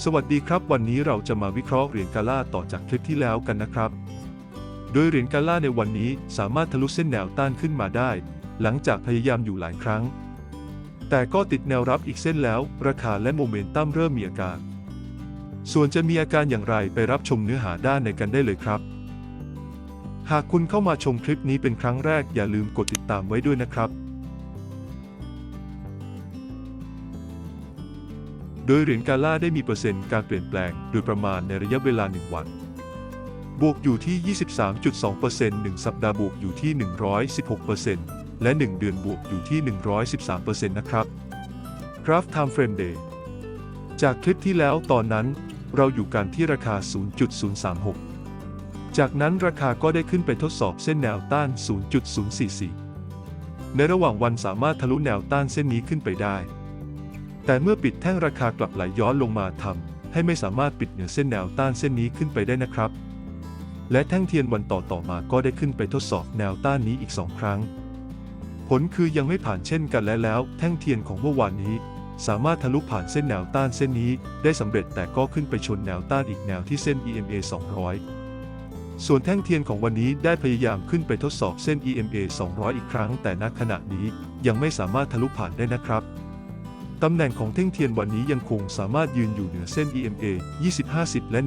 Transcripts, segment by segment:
สวัสดีครับ วันนี้เราจะมาวิเคราะห์เหรียญกาล่าต่อจากคลิปที่แล้วกันนะครับ โดยเหรียญกาล่าในวันนี้สามารถทะลุเส้นแนวต้านขึ้นมาได้ หลังจากพยายามอยู่หลายครั้ง แต่ก็ติดแนวรับอีกเส้นแล้ว ราคาและโมเมนตัมเริ่มมีอาการ ส่วนจะมีอาการอย่างไรไปรับชมเนื้อหาด้านในกันได้เลยครับ หากคุณเข้ามาชมคลิปนี้เป็นครั้งแรกอย่าลืมกดติดตามไว้ด้วยนะครับ โดยเหรียญกาล่าได้มีเปอร์เซ็นต์การเปลี่ยนแปลงโดยประมาณในระยะเวลา 1 วัน บวกอยู่ที่ 23.2% 1 สัปดาห์บวกอยู่ที่ 116%และ 1 เดือนบวกอยู่ที่ 113%นะครับกราฟ Time Frame Day จากคลิปที่แล้วตอนนั้นเราอยู่กันที่ราคา 0.036 จากนั้นราคาก็ได้ขึ้นไปทดสอบเส้นแนวต้าน 0.044 ในระหว่างวันสามารถทะลุแนวต้านเส้นนี้ขึ้นไปได้ แต่เมื่อปิดแท่งราคากลับไหลย้อนลงมาทำให้ไม่สามารถปิดเหนือเส้นแนวต้านเส้นนี้ขึ้นไปได้นะครับ และแท่งเทียนวันต่อต่อมาก็ได้ขึ้นไปทดสอบแนวต้านนี้อีกสองครั้ง ผลคือยังไม่ผ่านเช่นกันและแล้ว แท่งเทียนของเมื่อวานนี้ สามารถทะลุผ่านเส้นแนวต้านเส้นนี้ ได้สำเร็จแต่ก็ขึ้นไปชนแนวต้านอีกแนวที่เส้น EMA 200 ส่วนแท่งเทียนของวันนี้ได้พยายามขึ้นไปทดสอบเส้น EMA 200 อีกครั้ง แต่ณขณะนี้ยังไม่สามารถทะลุผ่านได้นะครับ ตำแหน่งของแท่งเทียนวันนี้ยังคงสามารถยืนอยู่เหนือเส้น EMA 20-50 และ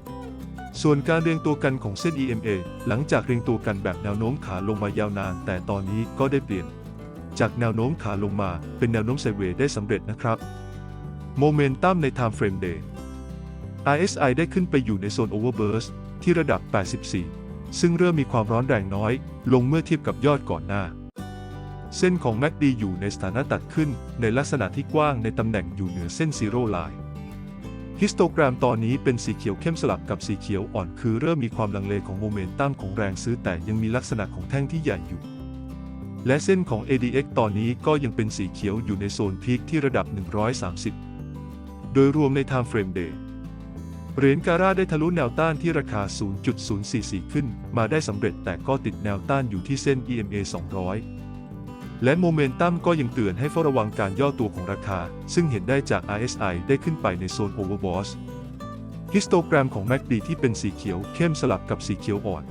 100 ส่วนการเรียงตัวกันของเส้น EMA หลังจากเรียงตัวกันแบบแนวโน้มขาลงมายาวนาน แต่ตอนนี้ก็ได้เปลี่ยน จากแนวโน้มขาลงมาเป็นแนวโน้มไซด์เวย์ได้สำเร็จนะครับ โมเมนตัมใน Time Frame Day RSI ได้ขึ้นไปอยู่ในโซน Overburst ที่ระดับ 84 ซึ่งเริ่มมีความร้อนแรงน้อย ลงเมื่อเทียบกับยอดก่อนหน้า เส้นของ MACD อยู่ในสถานะตัดขึ้นในลักษณะที่กว้างในตำแหน่งอยู่เหนือเส้น Zero Line ฮิสโตแกรมตอนนี้เป็นสีเขียวเข้มสลับกับสีเขียวอ่อนคือเริ่มมีความลังเลของโมเมนตัมของแรงซื้อแต่ยังมีลักษณะของแท่งที่ใหญ่อยู่ และเส้นของ ADX ตอนนี้ก็ยังเป็นสีเขียวอยู่ในโซนพีคที่ระดับ 130 โดยรวมใน Time Frame Day เหรียญการ่าได้ทะลุแนวต้านที่ราคา 0.044 ขึ้น มาได้สำเร็จแต่ก็ติดแนวต้านอยู่ที่เส้น EMA 200 และโมเมนตัมก็ยังเตือนให้เฝ้าระวังการย่อตัวของราคา ซึ่งเห็นได้จาก RSI ได้ขึ้นไปในโซน Overbought ฮิสโตแกรมของ MACD ที่เป็นสีเขียวเข้มสลับกับสีเขียวอ่อน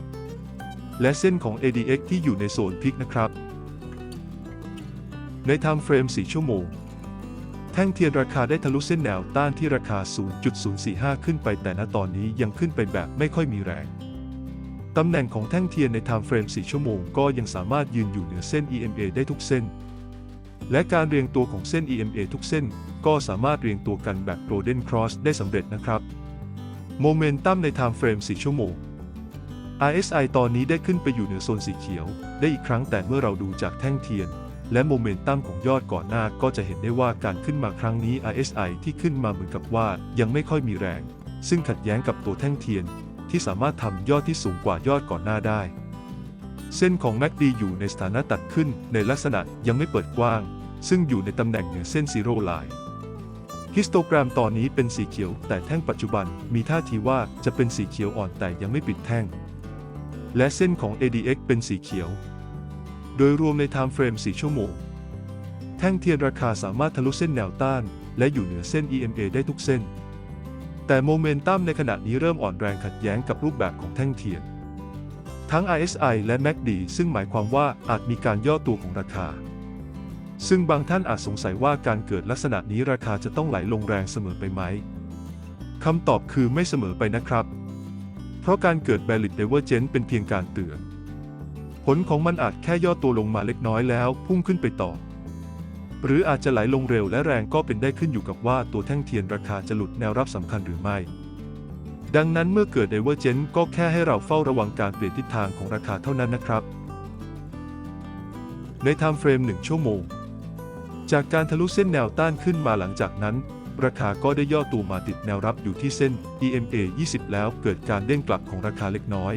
และเส้นของ ADX ที่อยู่ในโซนพิกนะครับ ใน Time Frame 4ชั่วโมง แท่งเทียนราคาได้ทะลุเส้นแนวต้านที่ราคา 0.045 ขึ้นไปแต่ณตอนนี้ยังขึ้นไปแบบไม่ค่อยมีแรง ตำแหน่งของแท่งเทียนใน Time Frame 4ชั่วโมงก็ยังสามารถยืนอยู่เหนือเส้น EMA ได้ทุกเส้น และการเรียงตัวของเส้น EMA ทุกเส้น ก็สามารถเรียงตัวกันแบบ Golden Cross ได้สำเร็จนะครับโมเมนตัมใน Time Frame 4ชั่วโมง RSI ตอนนี้ได้ขึ้นไปอยู่เหนือโซนสีเขียว ได้อีกครั้งแต่เมื่อเราดูจากแท่งเทียน และโมเมนตัมของยอดก่อนหน้าก็จะเห็นได้ว่าการขึ้นมาครั้งนี้ RSI ที่ขึ้นมาเหมือนกับว่ายังไม่ค่อยมีแรง ซึ่งขัดแย้งกับตัวแท่งเทียน ที่สามารถทำยอดที่สูงกว่ายอดก่อนหน้าได้ เส้นของ MACD อยู่ในสถานะตัดขึ้นในลักษณะยังไม่เปิดกว้าง ซึ่งอยู่ในตำแหน่งเหนือเส้นซีโร่ไลน์ฮิสโตแกรมตอนนี้เป็นสีเขียว แต่แท่งปัจจุบันมีท่าทีว่าจะเป็นสีเขียวอ่อนแต่ยังไม่ปิดแท่ง และเส้นของ ADX เป็นสีเขียว โดยรวมใน Time Frame 4ชั่วโมง แท่งเทียนราคาสามารถทะลุเส้นแนวต้าน และอยู่เหนือเส้น EMA ได้ทุกเส้น แต่โมเมนตัมในขณะนี้เริ่มอ่อนแรงขัดแย้งกับรูปแบบของแท่งเทียน ทั้ง RSI และ MACD ซึ่งหมายความว่าอาจมีการย่อตัวของราคา ซึ่งบางท่านอาจสงสัยว่าการเกิดลักษณะนี้ราคาจะต้องไหลลงแรงเสมอไปไหมคำตอบคือไม่เสมอไปนะครับ เพราะการเกิด Valid Divergence เป็นเพียงการเตือน ผลของมันอาจแค่ย่อตัวลงมาเล็กน้อยแล้ว พุ่งขึ้นไปต่อ หรืออาจจะไหลลงเร็วและแรงก็เป็นได้ขึ้นอยู่กับว่าตัวแท่งเทียนราคาจะหลุดแนวรับสำคัญหรือไม่ ดังนั้นเมื่อเกิด Divergence ก็แค่ให้เราเฝ้าระวังการเปลี่ยนทิศทางของราคาเท่านั้นนะครับ ใน Time Frame 1ชั่วโมง จากการทะลุเส้นแนวต้านขึ้นมาหลังจากนั้น ราคาก็ได้ย่อตัวมาติดแนวรับอยู่ที่เส้น EMA 20 แล้วเกิดการเด้งกลับของราคาเล็กน้อย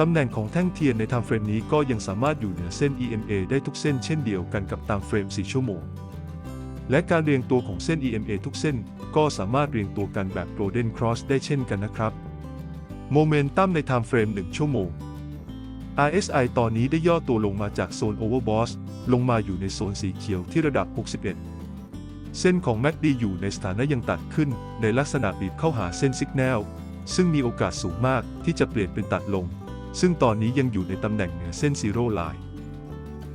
ตำแหน่งของแท่งเทียนใน Time Frame นี้ก็ยังสามารถอยู่เหนือเส้น EMA ได้ทุกเส้นเช่นเดียวกันกับ Time Frame 4ชั่วโมง และการเรียงตัวของเส้น EMA ทุกเส้นก็สามารถเรียงตัวกันแบบ Golden Cross ได้เช่นกันนะครับ โมเมนตัมใน Time Frame 1ชั่วโมง RSI ตอนนี้ได้ย่อตัวลงมาจากโซน Overbought ลงมาอยู่ในโซนสีเขียวที่ระดับ 61 เส้นของ MACD อยู่ในสถานะยังตัดขึ้นในลักษณะบีบเข้าหาเส้นสัญญาณซึ่งมีโอกาสสูงมากที่จะเปลี่ยนเป็นตัดลง ซึ่งตอนนี้ยังอยู่ในตำแหน่งเหนือเส้นซีโร่ไลน์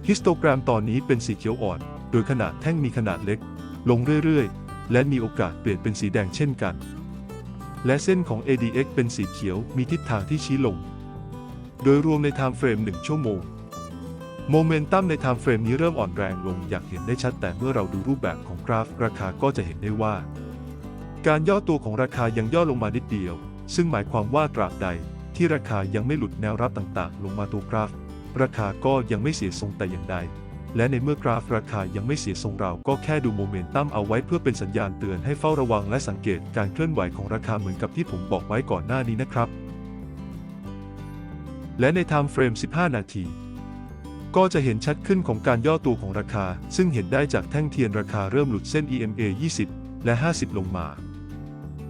ฮิสโตแกรมตอนนี้เป็นสีเขียวอ่อน โดยขนาดแท่งมีขนาดเล็ก ลงเรื่อยๆ และมีโอกาสเปลี่ยนเป็นสีแดงเช่นกัน และเส้นของ ADX เป็นสีเขียวมีทิศทางที่ชี้ลง โดยรวมในไทม์เฟรม 1 ชั่วโมง โมเมนตัมในไทม์เฟรมนี้เริ่มอ่อนแรงลงอย่างเห็นได้ชัดแต่เมื่อเราดูรูปแบบของกราฟราคาก็จะเห็นได้ว่า การย่อตัวของราคายังย่อลงมานิดเดียว ซึ่งหมายความว่าตราบใด ที่ราคายังไม่หลุดแนวรับต่างๆ ลงมาตัวกราฟ ราคาก็ยังไม่เสียทรงแต่อย่างใด และในเมื่อกราฟราคายังไม่เสียทรงเราก็แค่ดูโมเมนตัมเอาไว้เพื่อเป็นสัญญาณเตือนให้เฝ้าระวังและสังเกตการเคลื่อนไหวของราคาเหมือนกับที่ผมบอกไว้ก่อนหน้านี้นะครับ และในไทม์เฟรม 15 นาทีก็จะเห็นชัดขึ้นของการย่อตัวของราคา ซึ่งเห็นได้จากแท่งเทียนราคาเริ่มหลุดเส้น EMA 20 และ 50 ลงมา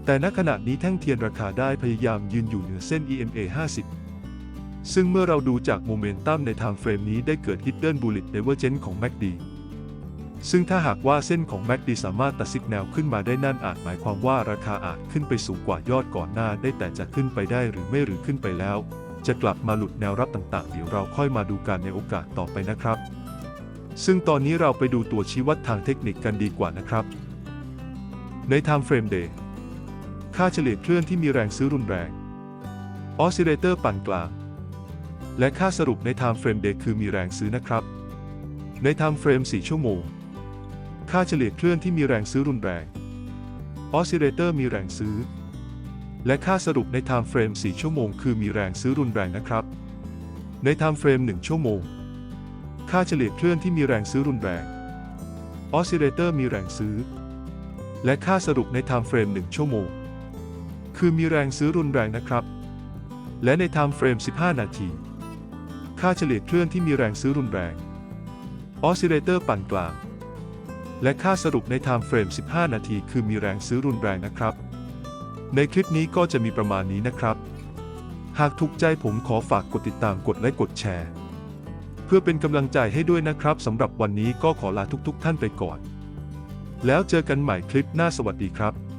แต่ณขณะนี้แท่งเทียนราคาได้พยายามยืนอยู่เหนือเส้น EMA 50 ซึ่งเมื่อเราดูจากโมเมนตัมในไทม์เฟรมนี้ได้เกิด Hidden Bullish Divergence ของ MACD ซึ่งถ้าหากว่าเส้นของ MACD สามารถตัดสิกแนวขึ้นมาได้นั่นอาจหมายความว่าราคาอาจขึ้นไปสูงกว่ายอดก่อนหน้าได้แต่จะขึ้นไปได้หรือไม่หรือขึ้นไปแล้ว จะกลับมาหลุดแนวรับต่างๆ เดี๋ยวเราค่อยมาดูกันในโอกาสต่อไปนะครับ ซึ่งตอนนี้เราไปดูตัวชี้วัดทางเทคนิคกันดีกว่านะครับ ใน Time Frame Day ค่าเฉลี่ยเคลื่อนที่มีแรงซื้อรุนแรงออสซิเลเตอร์ปานกลาง และค่าสรุปใน Time Frame Day คือมีแรงซื้อนะครับ ใน Time Frame 4ชั่วโมง ค่าเฉลี่ยเคลื่อนที่มีแรงซื้อรุนแรงออสซิเลเตอร์มีแรงซื้อ และค่าสรุปใน Time Frame 4ชั่วโมง คือมีแรงซื้อรุนแรงนะครับ ใน Time Frame 1ชั่วโมง ค่าเฉลี่ยเคลื่อนที่มีแรงซื้อรุนแรงออสซิเลเตอร์มีแรงซื้อ และค่าสรุปใน Time Frame 1ชั่วโมง คือมีแรงซื้อรุนแรงนะครับ และใน Time Frame 15 นาที ค่าเฉลี่ยเคลื่อนที่มีแรงซื้อรุนแรงออสซิเลเตอร์ปานกลาง และค่าสรุปใน Time Frame 15 นาที คือมีแรงซื้อรุนแรงนะครับ ในคลิปนี้ก็จะมีประมาณนี้นะครับ หากถูกใจผมขอฝากกดติดตามกดไลค์กดแชร์ เพื่อเป็นกำลังใจให้ด้วยนะครับสำหรับวันนี้ก็ขอลาทุกๆท่านไปก่อน แล้วเจอกันใหม่คลิปหน้าสวัสดีครับ